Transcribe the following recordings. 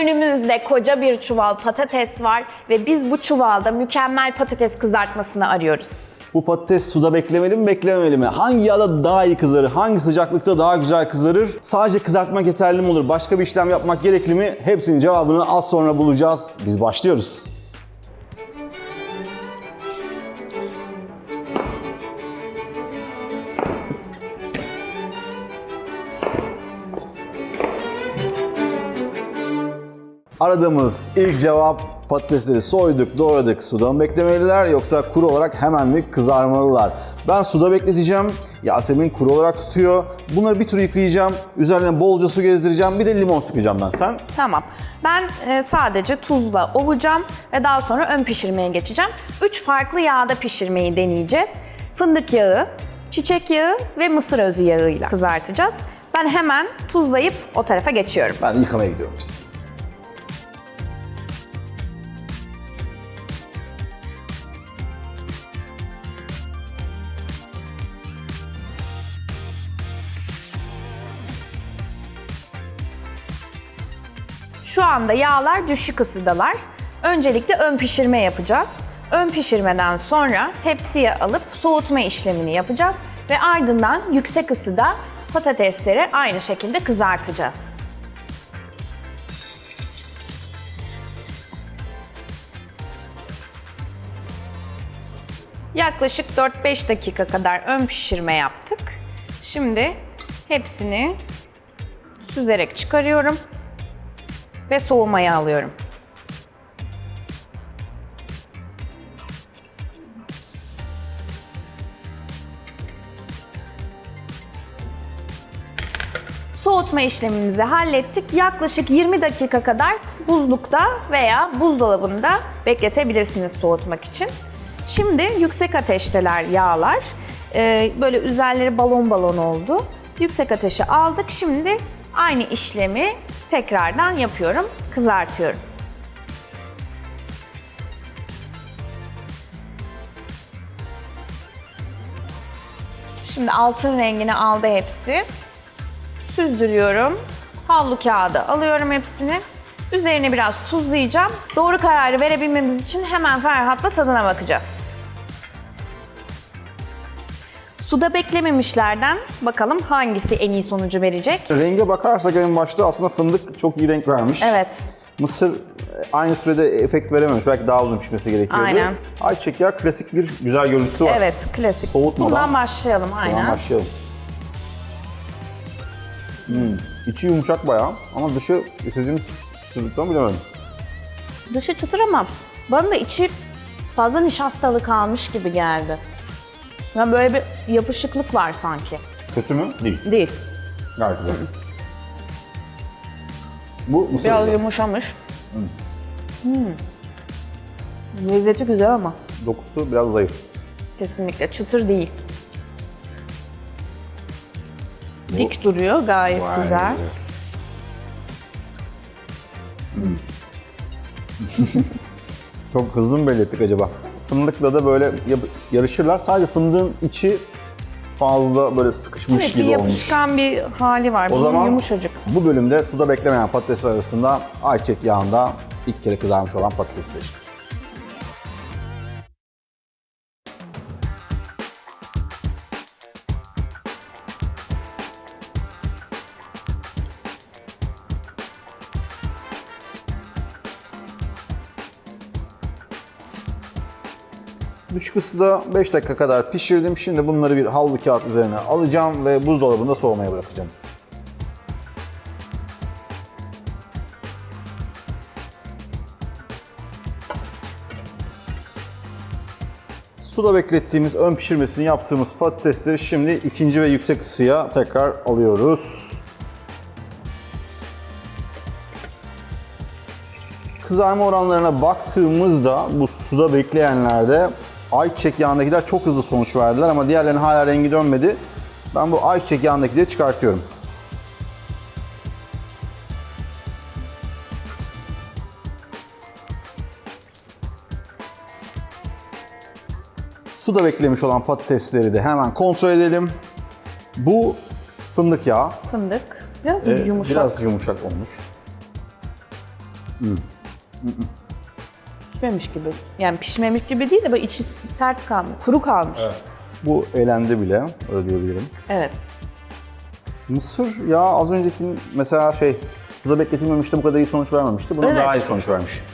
Önümüzde koca bir çuval patates var ve biz bu çuvalda mükemmel patates kızartmasını arıyoruz. Bu patates suda beklemeli mi beklememeli mi? Hangi yağda daha iyi kızarır? Hangi sıcaklıkta daha güzel kızarır? Sadece kızartmak yeterli mi olur? Başka bir işlem yapmak gerekli mi? Hepsinin cevabını az sonra bulacağız. Biz başlıyoruz. Aradığımız ilk cevap patatesleri soyduk, doğradık. Suda mı beklemeliler yoksa kuru olarak hemen mi kızarmalılar? Ben suda bekleteceğim. Yasemin kuru olarak tutuyor. Bunları bir tur yıkayacağım. Üzerine bolca su gezdireceğim. Bir de limon sıkacağım ben. Sen? Tamam. Ben e, sadece tuzla ovacağım ve daha sonra ön pişirmeye geçeceğim. Üç farklı yağda pişirmeyi deneyeceğiz. Fındık yağı, çiçek yağı ve mısır özü yağıyla kızartacağız. Ben hemen tuzlayıp o tarafa geçiyorum. Ben yıkamaya gidiyorum. Şu anda yağlar düşük ısıdalar. Öncelikle ön pişirme yapacağız. Ön pişirmeden sonra tepsiye alıp soğutma işlemini yapacağız ve ardından yüksek ısıda patatesleri aynı şekilde kızartacağız. Yaklaşık 4-5 dakika kadar ön pişirme yaptık. Şimdi hepsini süzerek çıkarıyorum ve soğumaya alıyorum. Soğutma işlemimizi hallettik. Yaklaşık 20 dakika kadar buzlukta veya buzdolabında bekletebilirsiniz soğutmak için. Şimdi yüksek ateşteler yağlar. Ee, böyle üzerleri balon balon oldu. Yüksek ateşe aldık. Şimdi aynı işlemi tekrardan yapıyorum. Kızartıyorum. Şimdi altın rengini aldı hepsi. Süzdürüyorum. Havlu kağıdı alıyorum hepsini. Üzerine biraz tuzlayacağım. Doğru kararı verebilmemiz için hemen Ferhat'la tadına bakacağız. Suda beklememişlerden bakalım hangisi en iyi sonucu verecek. Renge bakarsak en başta aslında fındık çok iyi renk vermiş. Evet. Mısır e, aynı sürede efekt verememiş. Belki daha uzun pişmesi gerekiyordu. Aynen. Ayçiçek yağı klasik bir güzel görüntüsü var. Evet, klasik. Soğutmadan. Bundan başlayalım aynen. başlayalım. Hmm, içi yumuşak bayağı ama dışı istediğimiz çıtırlıktan bilemedim. Dışı çıtır ama bana da içi fazla nişastalı kalmış gibi geldi. Yani böyle bir yapışıklık var sanki. Kötü mü? Değil. Değil. Gayet güzel. Bu mısır Biraz unu. yumuşamış. Hmm. Lezzeti güzel ama Dokusu biraz zayıf. kesinlikle çıtır değil. Dik duruyor gayet Vay güzel. be. Çok hızlı mı belli ettik acaba? Fındıkla da böyle yarışırlar. Sadece fındığın içi fazla böyle sıkışmış Evet gibi olmuş. yapışkan bir hali var. O Bunun zaman yumuşacık. bu bölümde suda beklemeyen patatesler arasında ayçiçek yağında ilk kere kızarmış olan patatesi seçtik. Düşük ısıda 5 dakika kadar pişirdim. Şimdi bunları bir havlu kağıt üzerine alacağım ve buzdolabında soğumaya bırakacağım. Suda beklettiğimiz, ön pişirmesini yaptığımız patatesleri şimdi ikinci ve yüksek ısıya tekrar alıyoruz. Kızarma oranlarına baktığımızda bu suda bekleyenlerde ayçiçek yağındakiler çok hızlı sonuç verdiler ama diğerlerinin hala rengi dönmedi. Ben bu ayçiçek yağındakileri çıkartıyorum. Suda beklemiş olan patatesleri de hemen kontrol edelim. Bu fındık yağı. Fındık. Biraz Ee, yumuşak. Biraz yumuşak olmuş. Pişmemiş gibi. Yani pişmemiş gibi değil de böyle içi sert kalmış, kuru kalmış. Evet. Bu elendi bile, öyle diyebilirim. Mısır ya az önceki mesela şey suda bekletilmemişti bu kadar iyi sonuç vermemişti. Buna Evet. daha iyi sonuç vermiş.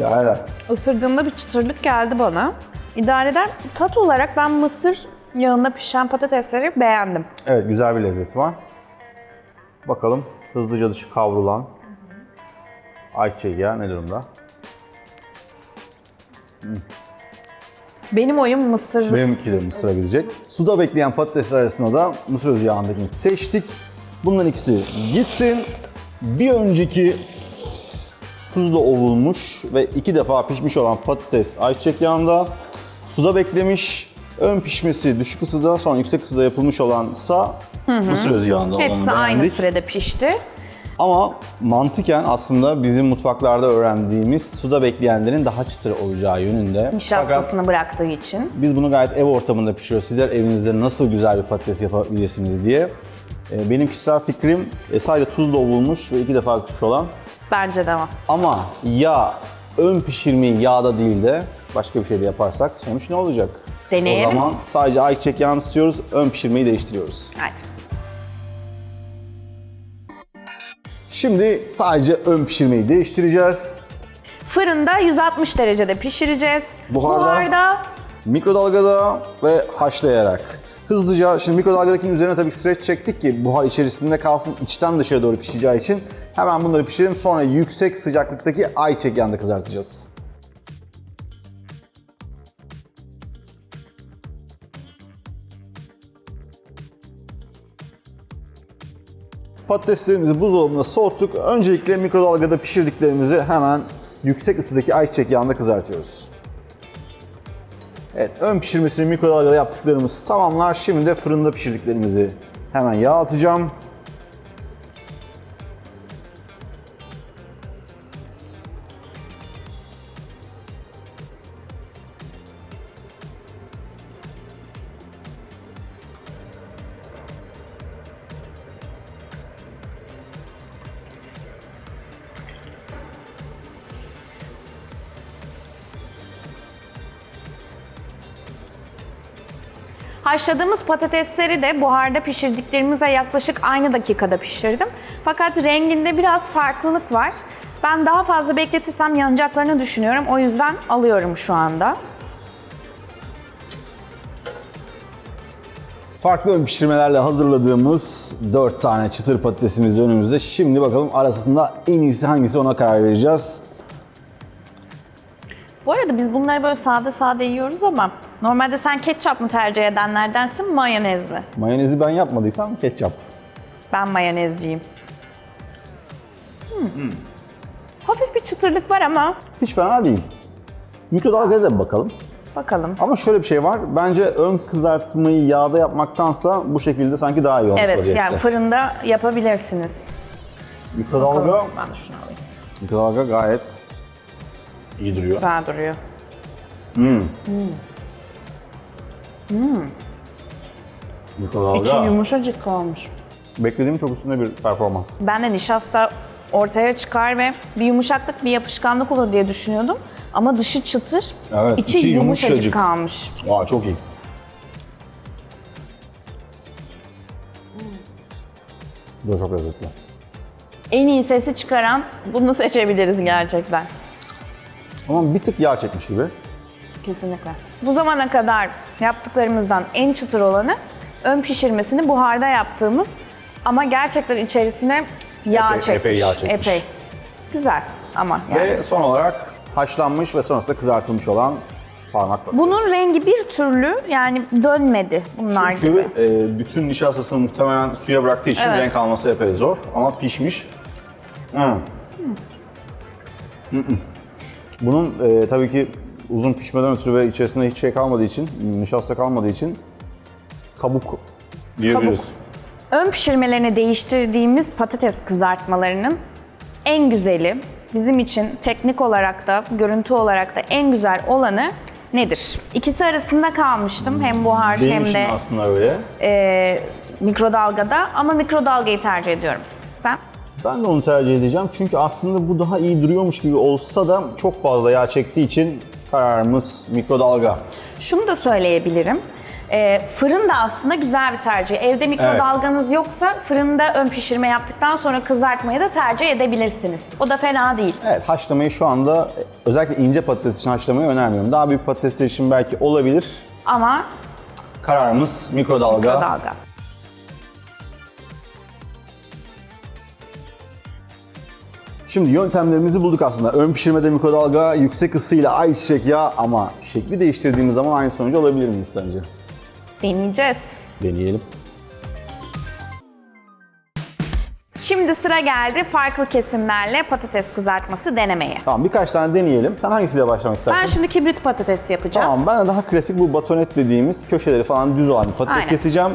Ya eder. Isırdığımda bir çıtırlık geldi bana. İdare eder. Tat olarak ben mısır yağında pişen patatesleri beğendim. Evet güzel bir lezzeti var. Bakalım hızlıca dışı kavrulan ayçiçeği yağı ne durumda? Benim oyum mısır. Benimki de mısıra gidecek. Suda bekleyen patatesler arasında da mısır özü yağındakini seçtik. Bunların ikisi gitsin. Bir önceki tuzla ovulmuş ve iki defa pişmiş olan patates ayçiçek yağında suda beklemiş. Ön pişmesi düşük ısıda sonra yüksek ısıda yapılmış olansa mısır özü yağında olanı Hepsi aynı sürede pişti. Ama mantıken aslında bizim mutfaklarda öğrendiğimiz suda bekleyenlerin daha çıtır olacağı yönünde. Fakat Nişastasını bıraktığı için. biz bunu gayet ev ortamında pişiriyoruz. Sizler evinizde nasıl güzel bir patates yapabilirsiniz diye. Ee, Benim kişisel fikrim e, sadece tuzla ovulmuş ve iki defa pişmiş olan. Bence de o. Ama ya ön pişirmeyi yağda değil de başka bir şeyde yaparsak sonuç ne olacak? Deneyelim. O zaman sadece ayçiçek yağını tutuyoruz, ön pişirmeyi değiştiriyoruz. Hadi. Şimdi sadece ön pişirmeyi değiştireceğiz. Fırında 160 derecede pişireceğiz. Buharda. Buharda Mikrodalgada ve haşlayarak. Hızlıca, şimdi mikrodalgadakinin üzerine tabii streç çektik ki buhar içerisinde kalsın, içten dışarı doğru pişeceği için. Hemen bunları pişirelim, sonra yüksek sıcaklıktaki ayçiçek yağında kızartacağız. Patateslerimizi buzdolabında soğuttuk. Öncelikle mikrodalgada pişirdiklerimizi hemen yüksek ısıdaki ayçiçek yağında kızartıyoruz. Evet, ön pişirmesini mikrodalgada yaptıklarımız tamamlar. Şimdi de fırında pişirdiklerimizi hemen yağ atacağım. Haşladığımız patatesleri de buharda pişirdiklerimize yaklaşık aynı dakikada pişirdim. Fakat renginde biraz farklılık var. Ben daha fazla bekletirsem yanacaklarını düşünüyorum. O yüzden alıyorum şu anda. Farklı ön pişirmelerle hazırladığımız 4 tane çıtır patatesimiz de önümüzde. Şimdi bakalım arasında en iyisi hangisi ona karar vereceğiz. Bu arada biz bunları böyle sade sade yiyoruz ama normalde sen ketçap mı tercih edenlerdensin mayonez mi? Mayonezi ben yapmadıysam ketçap. Ben mayonezciyim. Hmm. Hafif bir çıtırlık var ama Hiç fena değil. Mikrodalgada da bir bakalım. bakalım. Ama şöyle bir şey var. Bence ön kızartmayı yağda yapmaktansa bu şekilde sanki daha iyi olmuş Evet vaziyette. yani fırında yapabilirsiniz. Mikrodalga, Ben de şunu alayım. mikrodalga gayet iyi duruyor. Güzel duruyor. Mikrodalga. İçi yumuşacık kalmış. Beklediğim çok üstünde bir performans. Ben de nişasta ortaya çıkar ve bir yumuşaklık, bir yapışkanlık olur diye düşünüyordum. Ama dışı çıtır, Evet, içi, içi yumuşacık, yumuşacık. kalmış. Aa çok iyi. Bu da çok lezzetli. En iyi sesi çıkaran bunu seçebiliriz gerçekten. Ama bir tık yağ çekmiş gibi. Kesinlikle. Bu zamana kadar yaptıklarımızdan en çıtır olanı ön pişirmesini buharda yaptığımız ama gerçekten içerisine yağ Epey- çekmiş. epey yağ çekmiş. Epey. Güzel ama yani. Ve son olarak haşlanmış ve sonrasında kızartılmış olan parmak patates. Bunun rengi bir türlü yani dönmedi bunlar gibi. Çünkü e, bütün nişastasını muhtemelen suya bıraktığı için Evet. renk alması epey zor. Ama pişmiş. Hmm. Hı hı. Bunun e, tabii ki uzun pişmeden ötürü ve içerisinde hiç şey kalmadığı için, nişasta kalmadığı için kabuk diyebiliriz. Ön pişirmelerini değiştirdiğimiz patates kızartmalarının en güzeli, bizim için teknik olarak da, görüntü olarak da en güzel olanı nedir? İkisi arasında kalmıştım hem buhar Benim hem de aslında öyle. e, mikrodalgada ama mikrodalgayı tercih ediyorum. Sen? Ben de onu tercih edeceğim çünkü aslında bu daha iyi duruyormuş gibi olsa da çok fazla yağ çektiği için kararımız mikrodalga. Şunu da söyleyebilirim. Ee, fırın da aslında güzel bir tercih. Evde mikrodalganız yoksa fırında ön pişirme yaptıktan sonra kızartmayı da tercih edebilirsiniz. O da fena değil. Evet haşlamayı şu anda özellikle ince patates için haşlamayı önermiyorum. Daha büyük patatesler için belki olabilir. Ama Kararımız mikrodalga. mikrodalga. Şimdi yöntemlerimizi bulduk aslında. Ön pişirmede mikrodalga, yüksek ısıyla ayçiçek yağı ama şekli değiştirdiğimiz zaman aynı sonucu alabilir miyiz sence? Deneyeceğiz. Deneyelim. Şimdi sıra geldi farklı kesimlerle patates kızartması denemeye. Tamam birkaç tane deneyelim. Sen hangisiyle başlamak istersin? Ben şimdi kibrit patates yapacağım. Tamam ben de daha klasik bu batonet dediğimiz köşeleri falan düz olan bir patates Aynen. keseceğim.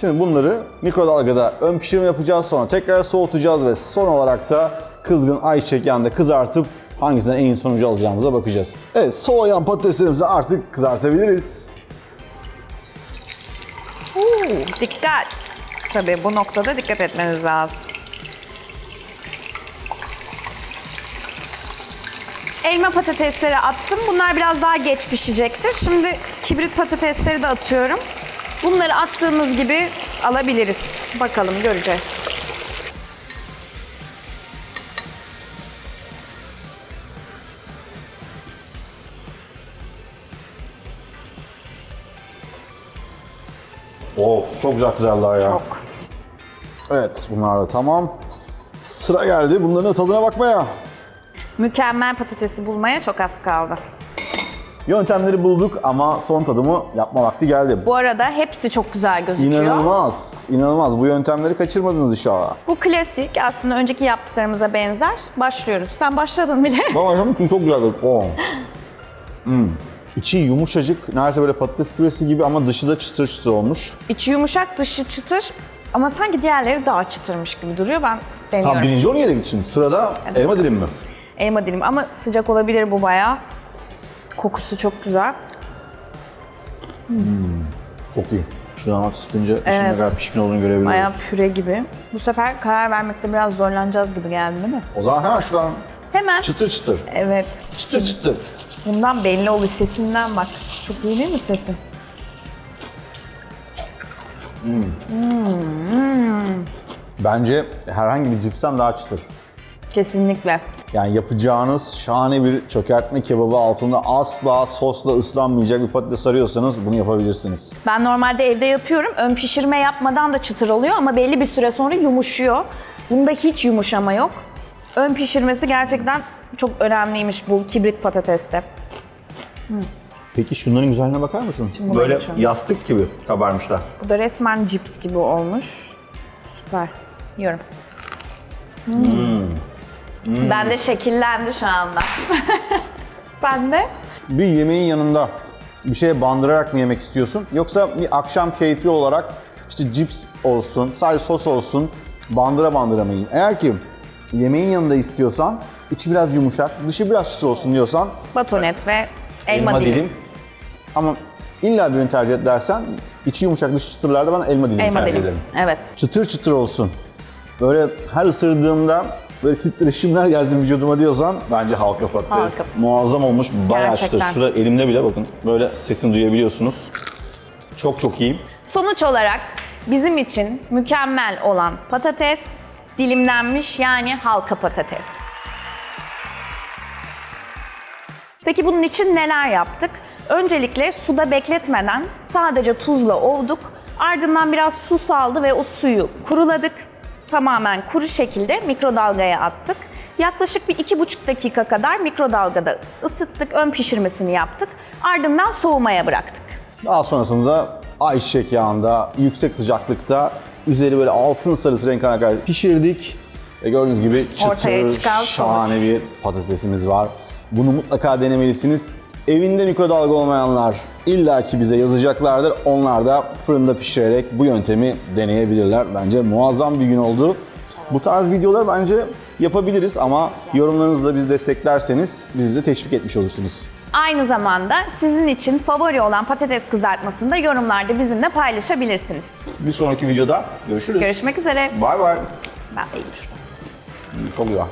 Şimdi bunları mikrodalgada ön pişirme yapacağız sonra tekrar soğutacağız ve son olarak da kızgın ayçiçek yağında kızartıp hangisinden en iyi sonucu alacağımıza bakacağız. Evet soğuyan patateslerimizi artık kızartabiliriz. Uuu, dikkat. Tabii bu noktada dikkat etmeniz lazım. Elma patatesleri attım. Bunlar biraz daha geç pişecektir. Şimdi kibrit patatesleri de atıyorum. Bunları attığımız gibi alabiliriz. Bakalım göreceğiz. Of çok güzel kızardılar ya. Çok. Evet bunlar da tamam. Sıra geldi bunların da tadına bakmaya. Mükemmel patatesi bulmaya çok az kaldı. Yöntemleri bulduk ama son tadımı yapma vakti geldi. Bu arada hepsi çok güzel gözüküyor. İnanılmaz, inanılmaz. Bu yöntemleri kaçırmadınız inşallah. Bu klasik aslında önceki yaptıklarımıza benzer. Başlıyoruz. Sen başladın bile. Ben başladım çünkü çok güzel. Oh. Hmm. İçi yumuşacık, neredeyse böyle patates püresi gibi ama dışı da çıtır çıtır olmuş. İçi yumuşak, dışı çıtır. Ama sanki diğerleri daha çıtırmış gibi duruyor. Ben deniyorum. Tam birinci onu yedik şimdi. Sırada elma dilim mi? Elma dilim ama sıcak olabilir bu bayağı. Kokusu çok güzel. Çok iyi. Şuradan bak sıkınca içinde Evet. ne kadar pişkin olduğunu görebiliyoruz. Bayağı püre gibi. Bu sefer karar vermekte biraz zorlanacağız gibi geldi değil mi? O zaman hemen şuradan Hemen. çıtır çıtır. Evet. Çıtır çıtır. Bundan belli oluyor sesinden bak. Çok iyi değil mi sesi? Bence herhangi bir cipsten daha çıtır. Kesinlikle. Yani yapacağınız şahane bir çökertme kebabı altında asla sosla ıslanmayacak bir patates arıyorsanız bunu yapabilirsiniz. Ben normalde evde yapıyorum. Ön pişirme yapmadan da çıtır oluyor ama belli bir süre sonra yumuşuyor. Bunda hiç yumuşama yok. Ön pişirmesi gerçekten çok önemliymiş bu kibrit patateste. Peki şunların güzelliğine bakar mısın? Şimdi buna Böyle geçiyorum. yastık gibi kabarmışlar. Bu da resmen cips gibi olmuş. Süper. Yiyorum. Hmm. Ben de şekillendi şu anda. Sen de? Bir yemeğin yanında bir şeye bandırarak mı yemek istiyorsun? Yoksa bir akşam keyfi olarak işte cips olsun, sadece sos olsun, bandıra bandıra mı yiyeyim? Eğer ki yemeğin yanında istiyorsan, içi biraz yumuşak, dışı biraz çıtır olsun diyorsan Batonet ve elma, dilim. Ama illa birini tercih et dersen, içi yumuşak, dışı çıtırlarda ben elma dilimi Elma tercih dilim. ederim. Evet. Çıtır çıtır olsun. Böyle her ısırdığımda böyle titreşimler geldi vücuduma diyorsan bence halka patates. Halka. Muazzam olmuş. Bayağı çıtır. Gerçekten. Şurada elimde bile bakın böyle sesini duyabiliyorsunuz. Çok çok iyi. Sonuç olarak bizim için mükemmel olan patates dilimlenmiş yani halka patates. Peki bunun için neler yaptık? Öncelikle suda bekletmeden sadece tuzla ovduk. Ardından biraz su saldı ve o suyu kuruladık. Tamamen kuru şekilde mikrodalgaya attık. Yaklaşık bir iki buçuk dakika kadar mikrodalgada ısıttık, ön pişirmesini yaptık. Ardından soğumaya bıraktık. Daha sonrasında ayçiçek yağında yüksek sıcaklıkta üzeri böyle altın sarısı renk alana kadar pişirdik. Ve gördüğünüz gibi Ortaya çıtır, çıkan şahane sonuç. bir patatesimiz var. Bunu mutlaka denemelisiniz. Evinde mikrodalga olmayanlar illaki bize yazacaklardır. Onlar da fırında pişirerek bu yöntemi deneyebilirler. Bence muazzam bir gün oldu. Bu tarz videolar bence yapabiliriz ama yorumlarınızla bizi desteklerseniz bizi de teşvik etmiş olursunuz. Aynı zamanda sizin için favori olan patates kızartmasını da yorumlarda bizimle paylaşabilirsiniz. Bir sonraki videoda görüşürüz. Görüşmek üzere. Bay bay. Ben şurada. Çok güzel.